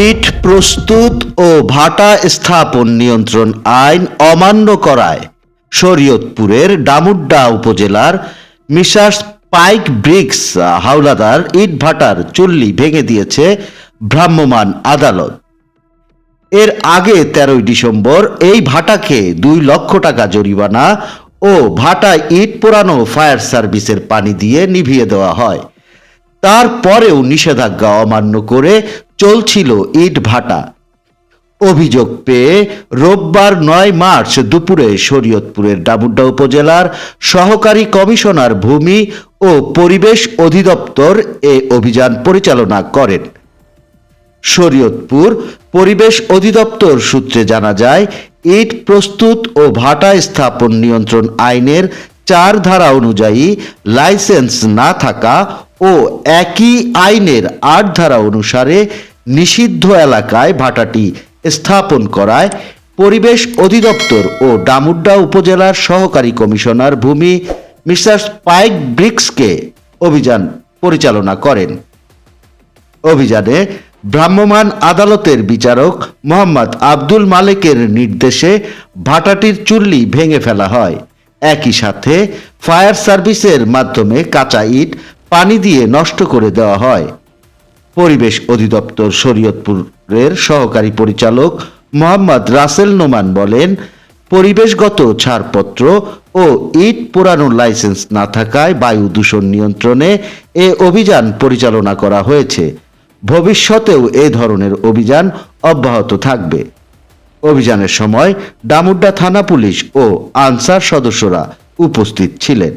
ইট প্রস্তুত ও ভাটা স্থাপন নিয়ন্ত্রণ আইন অমান্য করায় শরীয়তপুরের ডামুড্ডা উপজেলার মিসার্স পাইক ব্রিক্স হাওলাদার ইট ভাটার চুল্লি ভেঙে দিয়েছে ভ্রাম্যমাণ আদালত। এর আগে তেরোই ডিসেম্বর এই ভাটাকে দুই লক্ষ টাকা জরিমানা ও ভাটা ইট পোড়ানো ফায়ার সার্ভিসের পানি দিয়ে নিভিয়ে দেওয়া হয়। তারপরেও নিষেধাজ্ঞা অমান্য করে চলছিল ইট ভাটা। অভিযোগ পেয়ে রোববার নয় মার্চ দুপুরে শরীয়তপুরের ডাবুড্ডা উপজেলার সহকারী কমিশনার ভূমি ও পরিবেশ অধিদপ্তর এ অভিযান পরিচালনা করেন। শরীয়তপুর পরিবেশ অধিদপ্তর সূত্রে জানা যায়, ইট প্রস্তুত ও ভাটা স্থাপন নিয়ন্ত্রণ আইনের চার ধারা অনুযায়ী লাইসেন্স না থাকা ও একই আইনের আট ধারা অনুসারে নিষিদ্ধ এলাকায় ভাটাটি স্থাপন করায় পরিবেশ অধিদপ্তর ও ডামুড্ডা উপজেলার সহকারী কমিশনার ভূমি মিস্টার স্পাইক ব্রিক্সকে অভিযান পরিচালনা করেন। অভিযানে ভ্রাম্যমাণ আদালতের বিচারক মোহাম্মদ আব্দুল মালেকের নির্দেশে ভাটাটির চুল্লি ভেঙে ফেলা হয়। একই সাথে ফায়ার সার্ভিসের মাধ্যমে কাঁচা ইট, পানি দিয়ে নষ্ট করে দেওয়া হয়। পরিবেশ অধিদপ্তর শরীয়তপুরের সহকারী পরিচালক মোহাম্মদ রাসেল নোমান বলেন, পরিবেশগত ছাড়পত্র ও ইট পোড়ানোর লাইসেন্স না থাকায় বায়ু দূষণ নিয়ন্ত্রণে এ অভিযান পরিচালনা করা হয়েছে। ভবিষ্যতেও এ ধরনের অভিযান অব্যাহত থাকবে। অভিযানের সময় ডামুড্ডা থানা পুলিশ ও আনসার সদস্যরা উপস্থিত ছিলেন।